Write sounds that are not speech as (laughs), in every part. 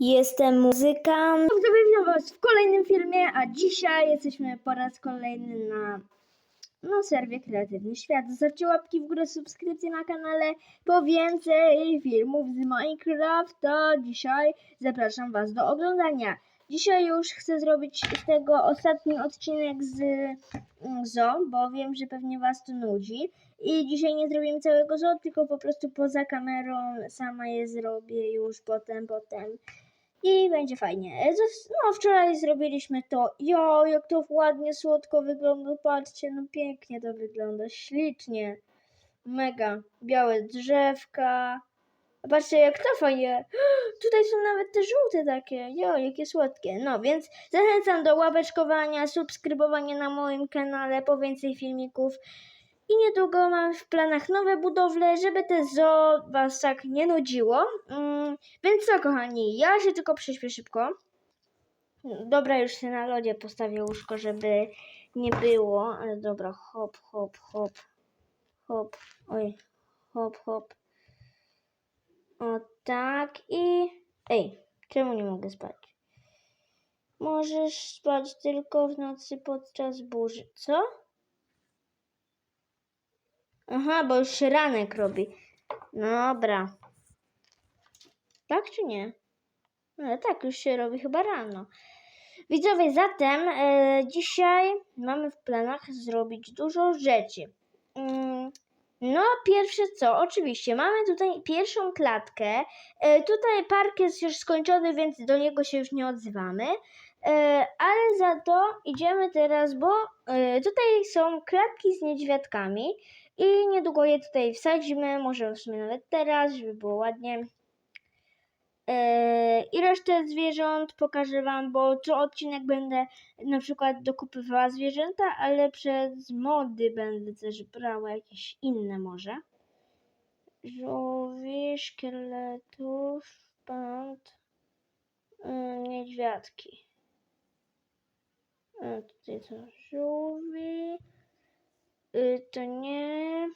Jestem muzykant. Witam Was w kolejnym filmie, a dzisiaj jesteśmy po raz kolejny na no, serwie Kreatywny Świat. Zostawcie łapki w górę, subskrypcje na kanale po więcej filmów z Minecrafta. Dzisiaj zapraszam Was do oglądania. Dzisiaj już chcę zrobić z tego ostatni odcinek z mm, Zo, bo wiem, że pewnie Was to nudzi. I dzisiaj nie zrobimy całego Zo, tylko po prostu poza kamerą sama je zrobię już potem, potem i będzie fajnie. E, No, wczoraj zrobiliśmy to. Jo, jak to ładnie, słodko wygląda. Patrzcie, no pięknie to wygląda. Ślicznie. Mega. Białe drzewka. Patrzcie, jak to fajnie. (gasps) Tutaj są nawet te żółte takie. Jo, jakie słodkie. No, więc zachęcam do łapeczkowania, subskrybowania na moim kanale po więcej filmików. I niedługo mam w planach nowe budowle, żeby te zoo was tak nie nudziło. Mm, więc co, kochani, ja się tylko prześpię szybko. Dobra, już się na lodzie postawię łóżko, żeby nie było. Ale dobra, hop, hop, hop, hop, oj, hop, hop. O tak i... Ej, czemu nie mogę spać? Możesz spać tylko w nocy podczas burzy. Co? Aha, bo już się ranek robi. Dobra. Tak czy nie? Ale tak, już się robi chyba rano. Widzowie, zatem e, dzisiaj mamy w planach zrobić dużo rzeczy. Mm, no, pierwsze co, oczywiście, mamy tutaj pierwszą klatkę. E, tutaj park jest już skończony, więc do niego się już nie odzywamy. E, ale za to idziemy teraz, bo e, tutaj są klatki z niedźwiadkami i niedługo je tutaj wsadzimy, może w sumie nawet teraz, żeby było ładnie. Eee, I resztę zwierząt pokażę Wam, bo co odcinek będę na przykład dokupywała zwierzęta, ale przez mody będę też brała jakieś inne może. Żółwi, szkieletów, pand, yy, niedźwiadki. A tutaj co? Żółwi. Y, to nie.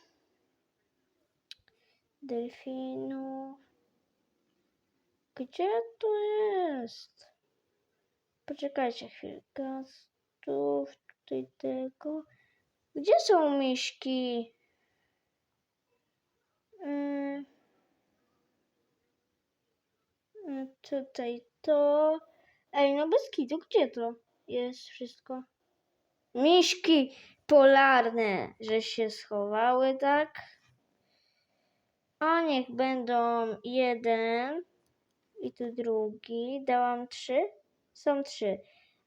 Delfinów. Gdzie to jest? Poczekajcie chwilkę. Tu, tutaj tego. Gdzie są miśki? Mm, Tutaj to. Ej, no bez kitu, gdzie to jest wszystko? Miśki polarne, że się schowały, tak? A niech będą jeden i tu drugi. Dałam trzy? Są trzy.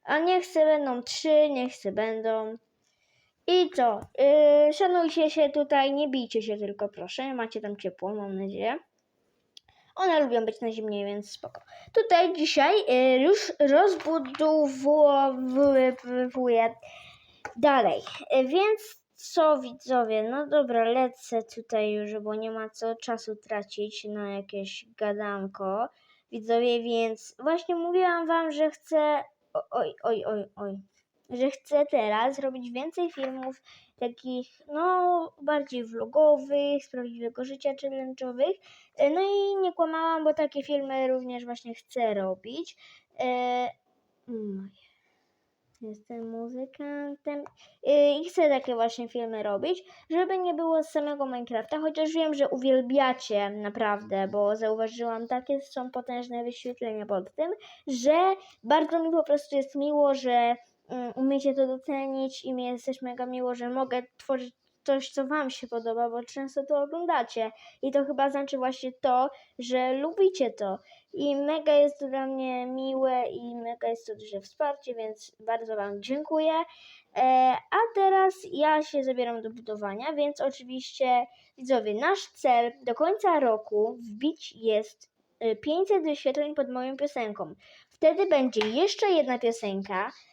A niech se będą trzy, niech se będą. I co? Yy, szanujcie się tutaj, nie bijcie się tylko proszę. Macie tam ciepło, mam nadzieję. One lubią być na zimnie, więc spoko. Tutaj dzisiaj yy, już rozbudowuję dalej. Yy, więc co widzowie? No dobra, lecę tutaj już, bo nie ma co czasu tracić na jakieś gadanko. Widzowie, więc właśnie mówiłam wam, że chcę. Oj, oj, oj, oj. Że chcę teraz robić więcej filmów takich, no, bardziej vlogowych, z prawdziwego życia challenge'owych. E, No i nie kłamałam, bo takie filmy również właśnie chcę robić. E, mm, Jestem muzykantem Yy, i chcę takie właśnie filmy robić, żeby nie było z samego Minecrafta, chociaż wiem, że uwielbiacie naprawdę, bo zauważyłam takie są potężne wyświetlenia pod tym, że bardzo mi po prostu jest miło, że mm, umiecie to docenić i mi jest też mega miło, że mogę tworzyć coś, co Wam się podoba, bo często to oglądacie i to chyba znaczy właśnie to, że lubicie to i mega jest to dla mnie miłe i mega jest to duże wsparcie, więc bardzo Wam dziękuję. E, a teraz ja się zabieram do budowania, więc oczywiście widzowie, nasz cel do końca roku wbić jest e, 500 wyświetleń pod moją piosenką. Wtedy będzie jeszcze jedna piosenka e,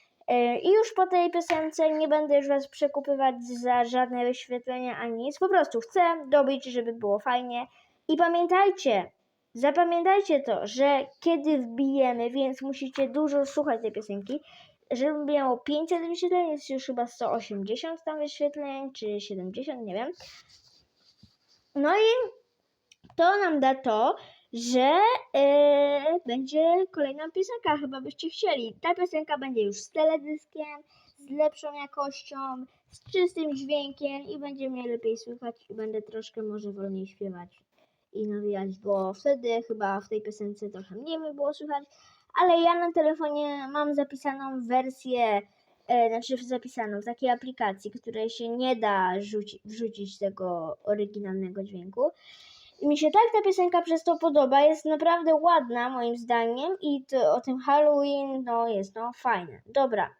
i już po tej piosence nie będę już Was przekupywać za żadne wyświetlenia ani nic. Po prostu chcę dobić, żeby było fajnie. I pamiętajcie, Zapamiętajcie to, że kiedy wbijemy, więc musicie dużo słuchać tej piosenki, żeby miało 500 wyświetleń, jest już chyba 180 tam wyświetleń, czy 70, nie wiem. No i to nam da to, że e, będzie kolejna piosenka, chyba byście chcieli. Ta piosenka będzie już z teledyskiem, z lepszą jakością, z czystym dźwiękiem i będzie mnie lepiej słychać i będę troszkę może wolniej śpiewać i nawijać, bo wtedy chyba w tej piosence trochę mniej by było słychać, ale ja na telefonie mam zapisaną wersję, e, znaczy zapisaną w takiej aplikacji, której się nie da rzuci, wrzucić tego oryginalnego dźwięku. Mi się tak ta piosenka przez to podoba, jest naprawdę ładna moim zdaniem i to, o tym Halloween, no jest no fajne. Dobra,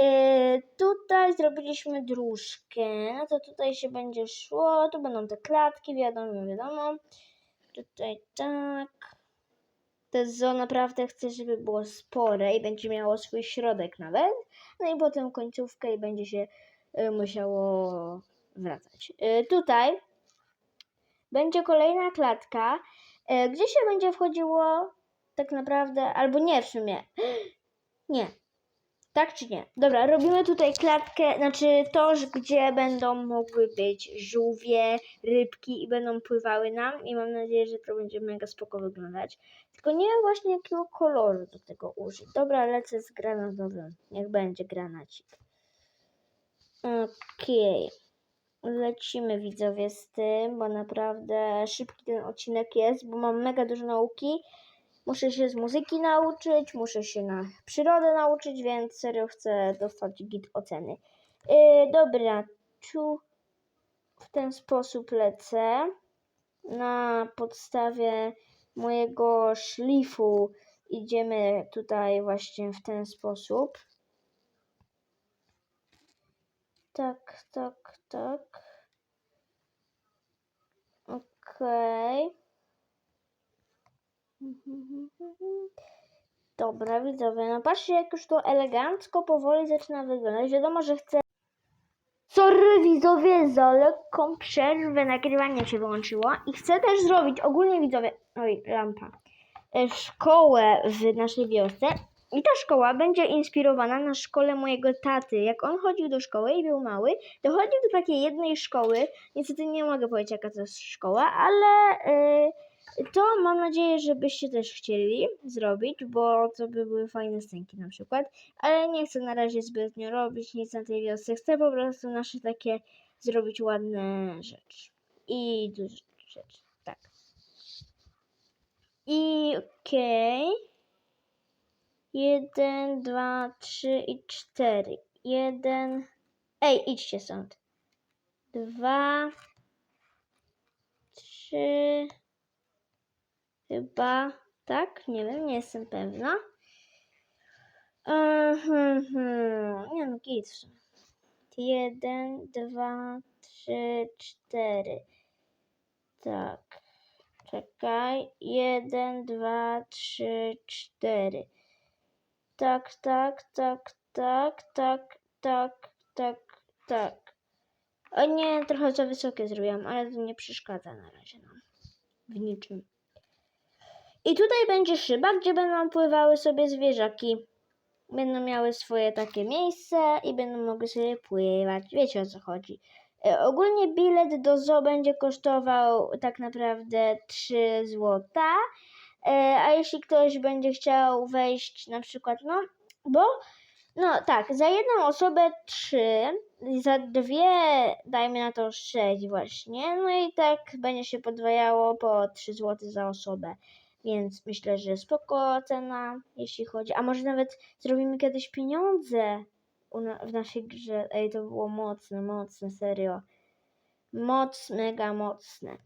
e, tutaj zrobiliśmy dróżkę, no to tutaj się będzie szło, tu będą te klatki, wiadomo, wiadomo. Tutaj tak. To zo naprawdę chcę, żeby było spore i będzie miało swój środek nawet. No i potem końcówkę i będzie się y, musiało wracać. Y, tutaj będzie kolejna klatka, y, gdzie się będzie wchodziło tak naprawdę, albo nie w sumie. (gasps) Nie. Tak czy nie? Dobra, robimy tutaj klatkę, znaczy to, gdzie będą mogły być żółwie, rybki i będą pływały nam i mam nadzieję, że to będzie mega spoko wyglądać. Tylko nie wiem właśnie jakiego koloru do tego użyć. Dobra, lecę z granatowym. Niech będzie granacik. Okej. Lecimy widzowie z tym, bo naprawdę szybki ten odcinek jest, bo mam mega dużo nauki. Muszę się z muzyki nauczyć, muszę się na przyrodę nauczyć, więc serio chcę dostać git oceny. Yy, dobra, tu w ten sposób lecę. Na podstawie mojego szlifu idziemy tutaj właśnie w ten sposób. Tak, tak, tak. Okej. Dobra, widzowie, no patrzcie jak już to elegancko powoli zaczyna wyglądać. Wiadomo, że chcę... Sorry widzowie za lekką przerwę, nagrywanie się wyłączyło i chcę też zrobić ogólnie widzowie... Oj, lampa. e, Szkołę w naszej wiosce i ta szkoła będzie inspirowana na szkole mojego taty. Jak on chodził do szkoły i był mały, to chodził do takiej jednej szkoły. Niestety nie mogę powiedzieć jaka to jest szkoła, ale... Yy, to mam nadzieję, że byście też chcieli zrobić, bo to by były fajne scenki na przykład, ale nie chcę na razie zbytnio robić nic na tej wiosce. Chcę po prostu nasze takie zrobić ładne rzeczy. I duże rzeczy, tak. I okej. Jeden, dwa, trzy i cztery. Jeden. Ej, idźcie stąd. Dwa, trzy. Chyba tak, nie wiem, nie jestem pewna. Mhm, nie no, git. Jeden, dwa, trzy, cztery. Tak. Czekaj. Jeden, dwa, trzy, cztery. Tak, tak, tak, tak, tak, tak, tak, tak. O nie, trochę za wysokie zrobiłam, ale to nie przeszkadza na razie nam. W niczym. I tutaj będzie szyba, gdzie będą pływały sobie zwierzaki. Będą miały swoje takie miejsce i będą mogły sobie pływać. Wiecie o co chodzi. E, ogólnie bilet do zoo będzie kosztował tak naprawdę 3 złota. E, a jeśli ktoś będzie chciał wejść na przykład, no, bo no tak, za jedną osobę 3, za dwie dajmy na to 6 właśnie. No i tak będzie się podwajało po 3 zł za osobę. Więc myślę, że spoko cena, jeśli chodzi. A może nawet zrobimy kiedyś pieniądze w naszej grze. Ej, to było mocne, mocne, serio. Moc, mega mocne.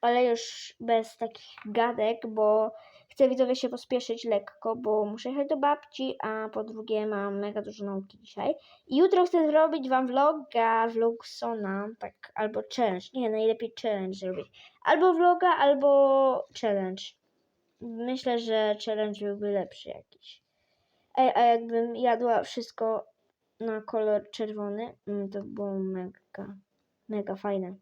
Ale już bez takich gadek, bo chcę widzowie się pospieszyć lekko, bo muszę jechać do babci, a po drugie mam mega dużo nauki dzisiaj. I jutro chcę zrobić wam vloga, vlogsona, tak, albo challenge. Nie, najlepiej challenge zrobić. Albo vloga, albo challenge. Myślę, że challenge byłby lepszy jakiś. Ej, a jakbym jadła wszystko na kolor czerwony, mm, to by było mega, mega fajne.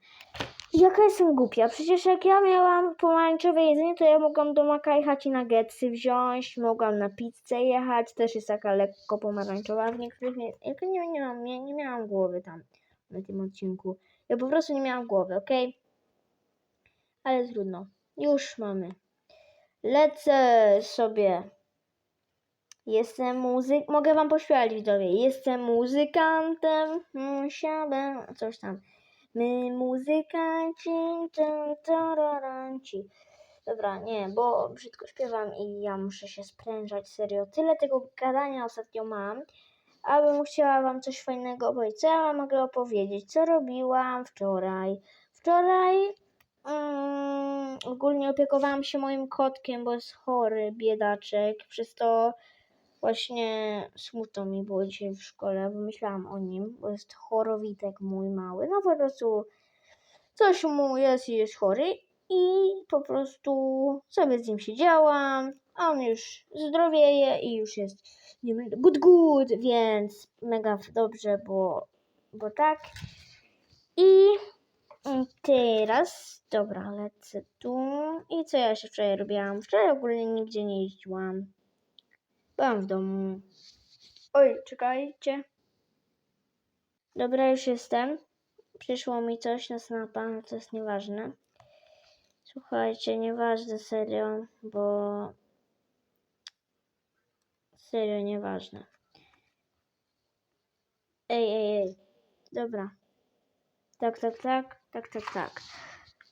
Jaka jestem głupia? Przecież jak ja miałam pomarańczowe jedzenie, to ja mogłam do Maka jechać i nuggetsy wziąć, mogłam na pizzę jechać, też jest taka lekko pomarańczowa w niektórych miejscach. Tylko nie, nie, mam, nie, nie miałam głowy tam na tym odcinku. Ja po prostu nie miałam głowy, okej? Ale trudno. Już mamy. lecę sobie. Jestem muzyk... Mogę wam pośpiewać, widzowie. Jestem muzykantem, mm, siadam, coś tam. My muzykanci, tam, tararanci. Dobra, nie, bo brzydko śpiewam i ja muszę się sprężać, serio. Tyle tego gadania ostatnio mam, abym chciała wam coś fajnego opowiedzieć. Co ja wam mogę opowiedzieć? Co robiłam wczoraj? Wczoraj mm, ogólnie opiekowałam się moim kotkiem, bo jest chory, biedaczek. Przez to właśnie smutno mi było dzisiaj w szkole, bo myślałam o nim, bo jest chorowitek mój mały. No po prostu coś mu jest i jest chory i po prostu sobie z nim siedziałam, a on już zdrowieje i już jest good good, więc mega dobrze, bo, bo tak. I teraz, dobra, lecę tu. I co ja się wczoraj robiłam? Wczoraj ogólnie nigdzie nie jeździłam. Byłam w domu. Oj, czekajcie. Dobra, już jestem. Przyszło mi coś na snapa, no to jest nieważne. Słuchajcie, nieważne serio, bo serio nieważne. Ej, ej, ej. Dobra. Tak, tak, tak, tak, tak, tak.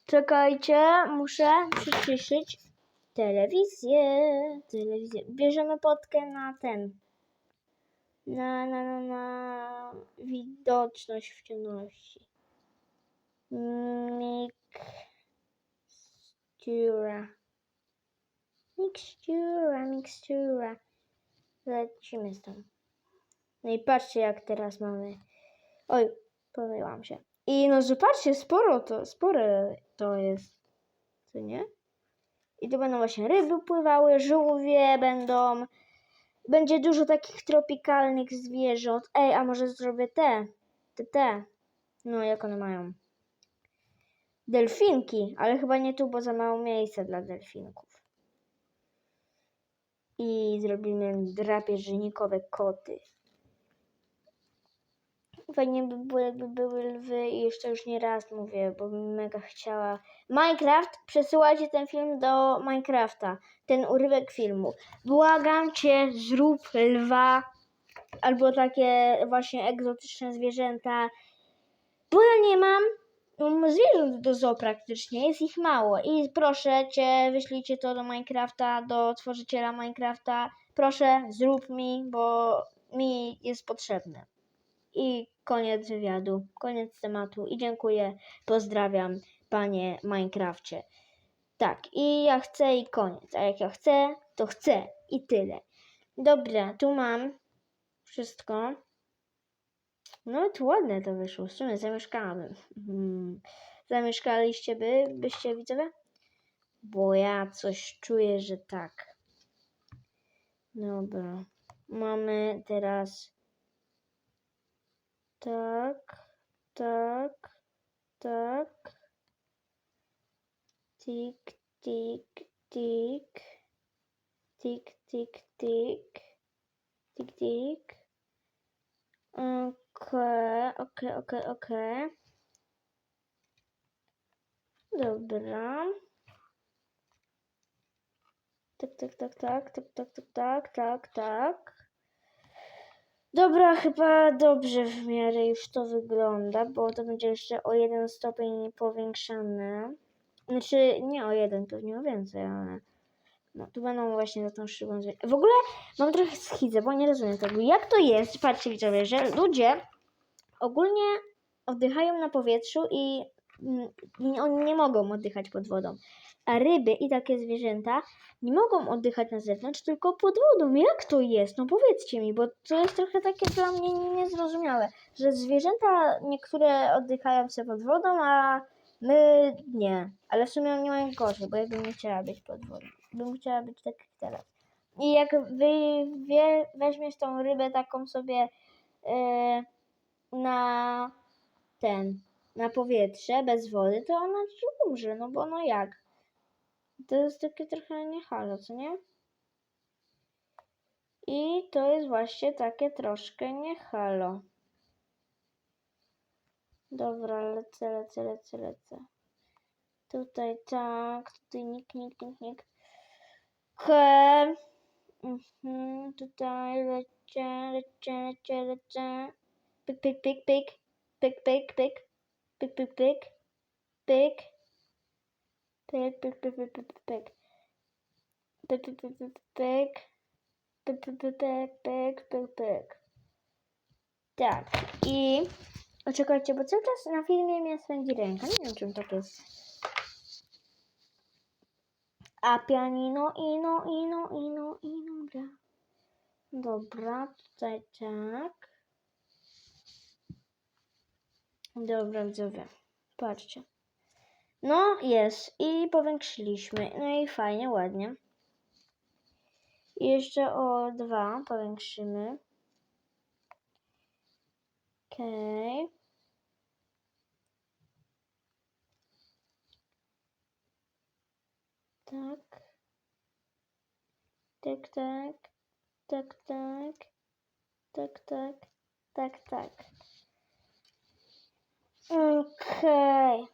Czekajcie, muszę przyciszyć telewizję. Telewizję. Bierzemy potkę na ten. Na, na, na, na widoczność w ciemności. Mixtura. Mixtura, mixtura. Lecimy stąd. No i patrzcie, jak teraz mamy. Oj, pomyliłam się. I no, że patrzcie, sporo to, spore to jest. Co nie? I tu będą właśnie ryby pływały, żółwie będą. Będzie dużo takich tropikalnych zwierząt. Ej, a może zrobię te? Te, te. No, jak one mają? Delfinki, ale chyba nie tu, bo za mało miejsca dla delfinków. I zrobimy drapieżnikowe koty. Fajnie by było, jakby były i jeszcze już nie raz mówię, bo bym mega chciała. Minecraft, przesyłajcie ten film do Minecrafta, ten urywek filmu. Błagam cię, zrób lwa albo takie właśnie egzotyczne zwierzęta, bo ja nie mam um, zwierząt do zoo praktycznie, jest ich mało i proszę cię, wyślijcie to do Minecrafta, do tworzyciela Minecrafta, proszę zrób mi, bo mi jest potrzebne. I koniec wywiadu, koniec tematu i dziękuję, pozdrawiam panie Minecrafcie. Tak, i ja chcę i koniec, a jak ja chcę, to chcę i tyle. Dobra, tu mam wszystko. No to ładne to wyszło, w sumie zamieszkałem. Hmm. Zamieszkaliście by, byście widzowie? Bo ja coś czuję, że tak. Dobra. Mamy teraz tak, tak, tak. Tik, tik, tik. Tik, tik, tik. Tik, tik. Okej, okej, okej, okej. Dobra. Tak, tak, tak, tak, tak, tak, tak, tak, tak, tak. Dobra, chyba dobrze w miarę już to wygląda, bo to będzie jeszcze o jeden stopień powiększane. Znaczy, nie o jeden, pewnie o więcej, ale... No, tu będą właśnie za tą szybą. W ogóle mam trochę schizę, bo nie rozumiem tego. Jak to jest, patrzcie widzowie, że ludzie ogólnie oddychają na powietrzu i mm, i oni nie mogą oddychać pod wodą. A ryby i takie zwierzęta nie mogą oddychać na zewnątrz, tylko pod wodą. Jak to jest? No powiedzcie mi, bo to jest trochę takie dla mnie niezrozumiałe, że zwierzęta niektóre oddychają sobie pod wodą, a my nie. Ale w sumie oni mają gorzej, bo ja bym nie chciała być pod wodą. Bym chciała być tak jak teraz. I jak wy wie, weźmiesz tą rybę taką sobie e, na ten, na powietrze bez wody, to ona ci umrze, no bo no jak? To jest takie trochę nie halo, co nie? I to jest właśnie takie troszkę nie halo. Dobra, lecę, lecę, lecę, lecę. Tutaj tak, tutaj nikt, nikt, nikt, nikt. He. Mhm, tutaj lecę, lecę, lecę, lecę. Pik, pik, pik, pik. Pik, pik, pik. Pik, pik, pik. Pik. Pyk, pyk, pyk, pyk, pyk, pyk. Pyk, pyk, pyk, pyk, pyk. Pyk, pyk, pyk, pyk, pyk, pyk. Tak. I Poczekajcie, bo cały czas na filmie mnie swędzi ręka. Nie wiem, czym tak jest. A pianino, ino, ino, ino, ino, gra. Dobra, tutaj tak. Dobra, widzowie. Patrzcie. No, jest. I powiększyliśmy. No i fajnie, ładnie. Jeszcze o dwa powiększymy. Okej. Tak. Tak, tak. Tak, tak. Tak, tak. Tak, tak. Okej.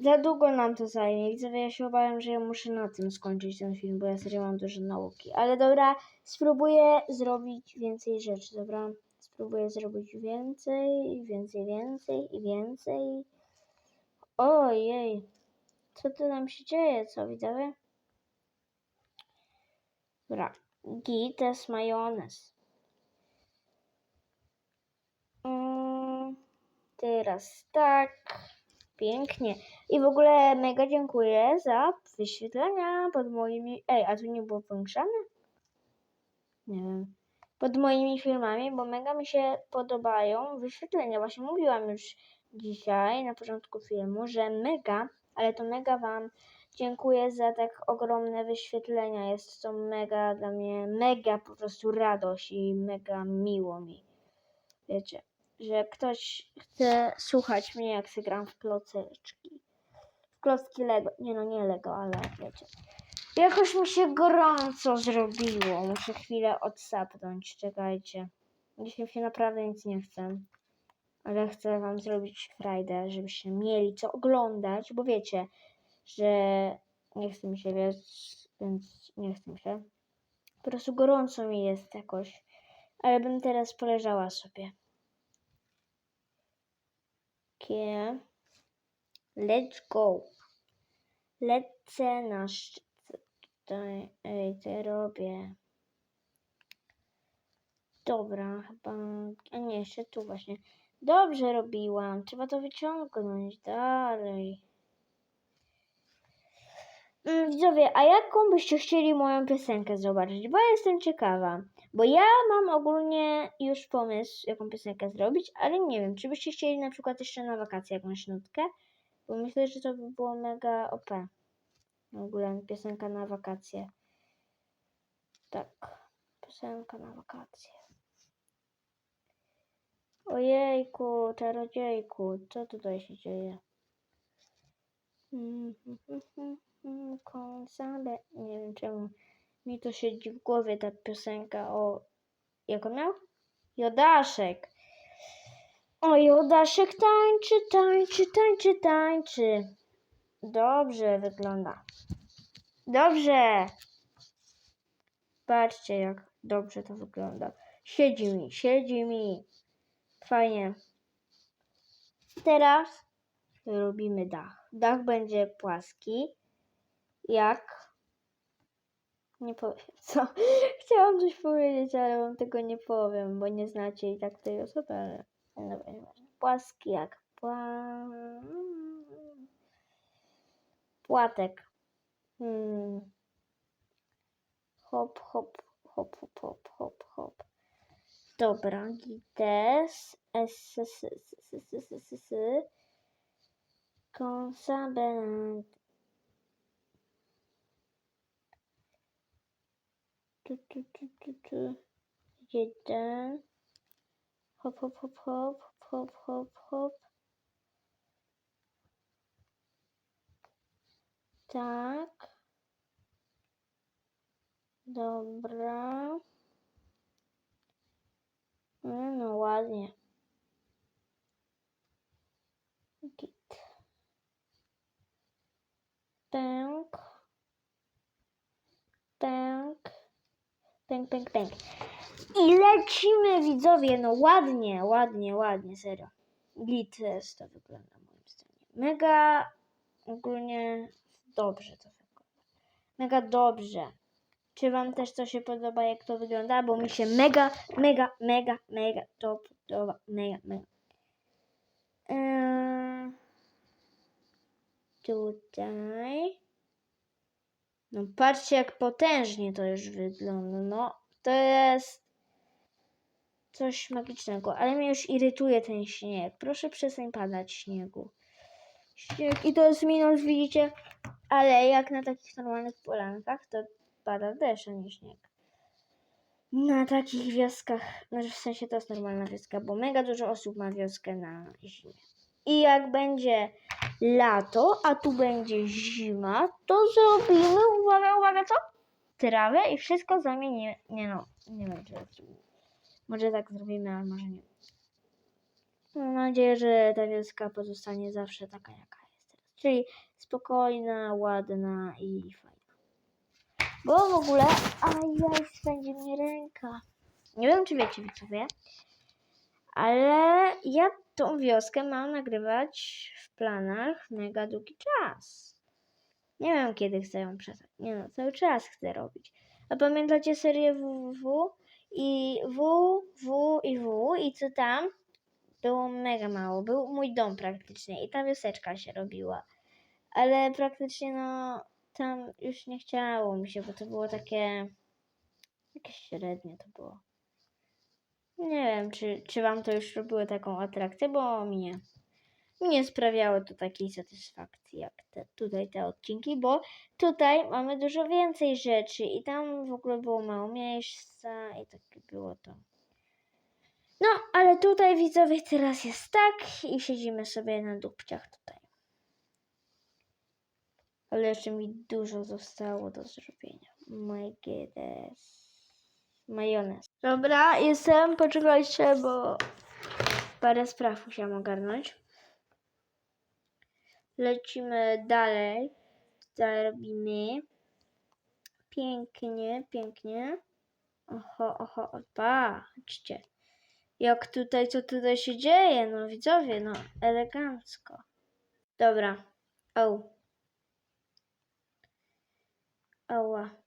Za długo nam to zajmie. Widzowie, ja się obawiam, że ja muszę na tym skończyć ten film, bo ja serio mam dużo nauki. Ale dobra, spróbuję zrobić więcej rzeczy, dobra? Spróbuję zrobić więcej, więcej, więcej i więcej. Ojej, co tu nam się dzieje, co widzowie? Dobra, git to jest majonez. Mm, teraz tak, pięknie. I w ogóle mega dziękuję za wyświetlenia pod moimi... Ej, a tu nie było powiększane? Nie wiem pod moimi filmami, bo mega mi się podobają wyświetlenia. Właśnie mówiłam już dzisiaj na początku filmu, że mega, ale to mega Wam dziękuję za tak ogromne wyświetlenia. Jest to mega dla mnie, mega po prostu radość i mega miło mi. Wiecie, że ktoś chce słuchać mnie, jak się gram w kloceczki. W klocki Lego. Nie no, nie Lego, ale wiecie. Jakoś mi się gorąco zrobiło. Muszę chwilę odsapnąć. Czekajcie. Dzisiaj się naprawdę nic nie chcę. Ale chcę wam zrobić frajdę, żebyście mieli co oglądać, bo wiecie, że nie chce mi się wiesz, więc nie chcę mi się. Po prostu gorąco mi jest jakoś. Ale bym teraz poleżała sobie. Okay. Let's go. Lecę na szczyt. Tutaj, ej, ja robię? Dobra, chyba... A nie, jeszcze tu właśnie. Dobrze robiłam. Trzeba to wyciągnąć dalej. Mm, Widzowie, a jaką byście chcieli moją piosenkę zobaczyć? Bo ja jestem ciekawa. Bo ja mam ogólnie już pomysł, jaką piosenkę zrobić, ale nie wiem, czy byście chcieli na przykład jeszcze na wakacje jakąś nutkę? Bo myślę, że to by było mega OP. W ogóle piosenka na wakacje. Tak, piosenka na wakacje. Ojejku, czarodziejku, co tutaj się dzieje? Konsale, nie wiem czemu mi to siedzi w głowie ta piosenka o... Jak on miał? Jodaszek. O, Jodaszek tańczy, tańczy, tańczy, tańczy. Dobrze wygląda. Dobrze. Patrzcie, jak dobrze to wygląda. Siedzi mi, siedzi mi. Fajnie. Teraz robimy dach. Dach będzie płaski. Jak? Nie powiem (laughs) co. Chciałam coś powiedzieć, ale wam tego nie powiem, bo nie znacie i tak tej osoby, ale dobra. Płaski jak pła... płatek. Hmm. Hop, hop, hop, hop, hop, hop, hop. Dobra, gites, s, s, s, s, s, s, s, s. Tu, tu, tu, tu, tu. Jeden. Hop, hop, hop, hop, hop, hop, hop. Tak. Dobra. No ładnie. Git. Pęk. Pęk. Pęk, pęk, pęk. I lecimy, widzowie, no ładnie, ładnie, ładnie, serio. Git to wygląda moim zdaniem. Mega ogólnie dobrze to wygląda. Mega dobrze. Czy wam też to się podoba, jak to wygląda? Bo mi się mega, mega, mega, mega to podoba. Mega, mega. Eee, tutaj. No patrzcie, jak potężnie to już wygląda. No, to jest coś magicznego, ale mnie już irytuje ten śnieg. Proszę przestań padać śniegu. Śnieg i to jest minus, widzicie? Ale jak na takich normalnych polankach, to pada deszcz, a nie śnieg. Na takich wioskach, znaczy w sensie to jest normalna wioska, bo mega dużo osób ma wioskę na zimie. I jak będzie lato, a tu będzie zima, to zrobimy, uwaga, uwaga, co? Trawę i wszystko zamienimy. Nie no, nie wiem, czy. Może tak zrobimy, ale może nie. Mam nadzieję, że ta wioska pozostanie zawsze taka, jaka jest teraz. Czyli spokojna, ładna i fajna. Bo w ogóle, ajaj, spędzi mnie ręka. Nie wiem, czy wiecie, widzowie, ale ja tą wioskę mam nagrywać w planach mega długi czas. Nie wiem, kiedy chcę ją przestać. Nie no, cały czas chcę robić. A pamiętacie serię WWW? I W, W i W i co tam? Było mega mało. Był mój dom praktycznie i ta wioseczka się robiła. Ale praktycznie no tam już nie chciało mi się, bo to było takie jakieś średnie to było. Nie wiem, czy, czy wam to już robiło taką atrakcję, bo mi nie. Mi nie sprawiało to takiej satysfakcji jak te, tutaj te odcinki, bo tutaj mamy dużo więcej rzeczy i tam w ogóle było mało miejsca i tak było to. No, ale tutaj widzowie teraz jest tak i siedzimy sobie na dupciach tutaj. Ale jeszcze mi dużo zostało do zrobienia. My goodness. Majonez. Dobra, jestem. Poczekajcie, bo parę spraw musiałam ogarnąć. Lecimy dalej. Tutaj robimy. Pięknie, pięknie. Oho, oho, patrzcie. Jak tutaj, co tutaj się dzieje? No widzowie, no elegancko. Dobra. O. Oła.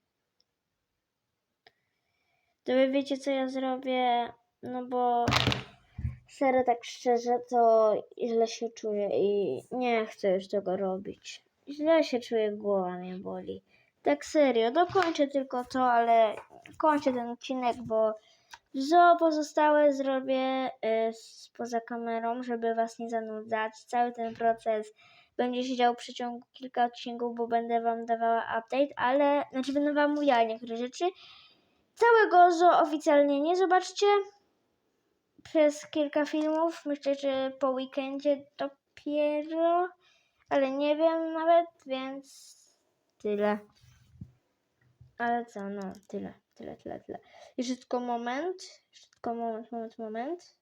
To wy wiecie, co ja zrobię? No bo serio, tak szczerze, to źle się czuję i nie chcę już tego robić. Źle się czuję, głowa mnie boli. Tak serio, dokończę tylko to, ale kończę ten odcinek, bo zo pozostałe zrobię y, poza kamerą, żeby was nie zanudzać. Cały ten proces będzie się działo w przeciągu kilka odcinków, bo będę wam dawała update, ale, znaczy będę wam mówiła niektóre rzeczy. Całego zo oficjalnie nie zobaczcie przez kilka filmów. Myślę, że po weekendzie dopiero, ale nie wiem nawet, więc tyle. Ale co, no, tyle, tyle, tyle, tyle. Jeszcze tylko moment, jeszcze tylko moment, moment, moment.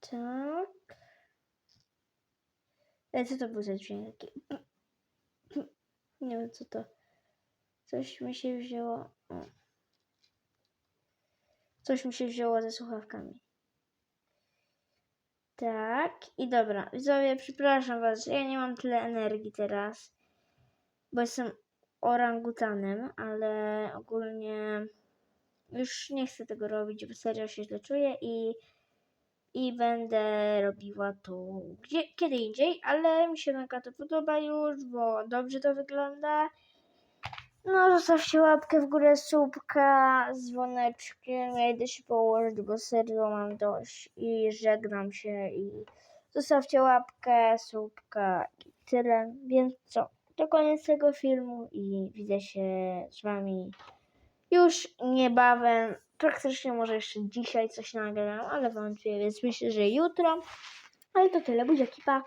Tak. Ej, co to był za dźwięk? Nie wiem, co to. Coś mi się wzięło. O. Coś mi się wzięło ze słuchawkami. Tak, i dobra. Widzowie, przepraszam was, ja nie mam tyle energii teraz, bo jestem orangutanem, ale ogólnie już nie chcę tego robić, bo serio się źle czuję i, i będę robiła to gdzie, kiedy indziej, ale mi się mega to podoba już, bo dobrze to wygląda. No, zostawcie łapkę w górę, słupka z dzwoneczkiem. Ja się położyć, bo serio mam dość. I żegnam się i zostawcie łapkę, słupka i tyle. Więc co, to koniec tego filmu i widzę się z wami już niebawem. Praktycznie może jeszcze dzisiaj coś nagram, ale wątpię, więc myślę, że jutro. Ale to tyle, buziaki, pa!